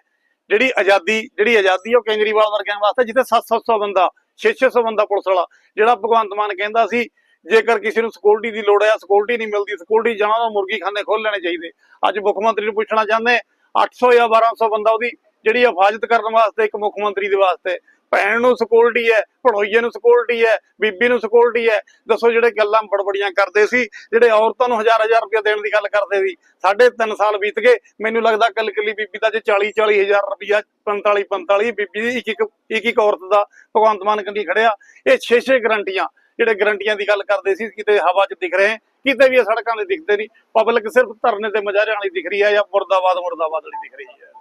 ਜਿਹੜੀ ਆਜ਼ਾਦੀ ਜਿਹੜੀ ਆਜ਼ਾਦੀ ਉਹ ਕੇਜਰੀਵਾਲ ਵਰਗਿਆਂ ਵਾਸਤੇ, ਜਿੱਥੇ 700 ਬੰਦਾ 600 ਬੰਦਾ ਪੁਲਿਸ ਵਾਲਾ, ਜਿਹੜਾ ਭਗਵੰਤ ਮਾਨ ਕਹਿੰਦਾ ਸੀ ਜੇਕਰ ਕਿਸੇ ਨੂੰ ਸਿਕਿਉਰਿਟੀ ਦੀ ਲੋੜ ਹੈ ਸਿਕਿਉਰਿਟੀ ਨਹੀਂ ਮਿਲਦੀ ਸਿਕਿਉਰਿਟੀ ਜਾਣਾ ਤਾਂ ਮੁਰਗੀ ਖਾਨੇ ਖੋਲ ਲੈਣੇ ਚਾਹੀਦੇ। ਅੱਜ ਮੁੱਖ ਮੰਤਰੀ ਨੂੰ ਪੁੱਛਣਾ ਚਾਹੁੰਦੇ 800 ਜਾਂ 1200 ਬੰਦਾ ਉਹਦੀ ਜਿਹੜੀ ਹਿਫਾਜ਼ਤ ਕਰਨ ਵਾਸਤੇ ਇੱਕ ਮੁੱਖ ਮੰਤਰੀ ਦੇ ਵਾਸਤੇ। ਭੈਣ ਨੂੰ ਸਿਕਿਉਰਿਟੀ ਹੈ, ਭਣੋਈਏ ਨੂੰ ਸਿਕਿਉਰਿਟੀ ਹੈ, ਬੀਬੀ ਨੂੰ ਸਿਕਿਉਰਿਟੀ ਹੈ। ਦੱਸੋ ਜਿਹੜੇ ਗੱਲਾਂ ਬੜਬੜੀਆਂ ਕਰਦੇ ਸੀ, ਜਿਹੜੇ ਔਰਤਾਂ ਨੂੰ ਹਜ਼ਾਰ ਹਜ਼ਾਰ ਰੁਪਏ ਦੇਣ ਦੀ ਗੱਲ ਕਰਦੇ ਸੀ। ਸਾਢੇ ਤਿੰਨ ਸਾਲ ਬੀਤ ਗਏ, ਮੈਨੂੰ ਲੱਗਦਾ ਕੱਲ ਕੱਲੀ ਬੀਬੀ ਦਾ ਜੇ 40 40 ਹਜ਼ਾਰ ਰੁਪਇਆ 45 45 ਬੀਬੀ ਦੀ ਇੱਕ ਇੱਕ ਇੱਕ ਇੱਕ ਔਰਤ ਦਾ ਭਗਵੰਤ ਮਾਨ ਕੰਦੀ ਖੜਿਆ। ਇਹ 6-6 ਗਰੰਟੀਆਂ। ਜਿਹੜੇ ਗਰੰਟੀਆਂ ਦੀ ਗੱਲ ਕਰਦੇ ਸੀ ਕਿਤੇ ਹਵਾ 'ਚ ਦਿਖ ਰਹੇ ਕਿਤੇ ਵੀ ਇਹ ਸੜਕਾਂ 'ਤੇ ਦਿਖਦੇ ਨਹੀਂ। ਪਬਲਿਕ ਸਿਰਫ ਧਰਨੇ ਤੇ ਮਜਾਰਿਆਂ ਵਾਲੀ ਦਿਖ ਰਹੀ ਹੈ ਜਾਂ ਮੁਰਦਾਬਾਦ ਮੁਰਦਾਬਾਦ ਵਾਲੀ ਦਿਖ ਰਹੀ ਹੈ।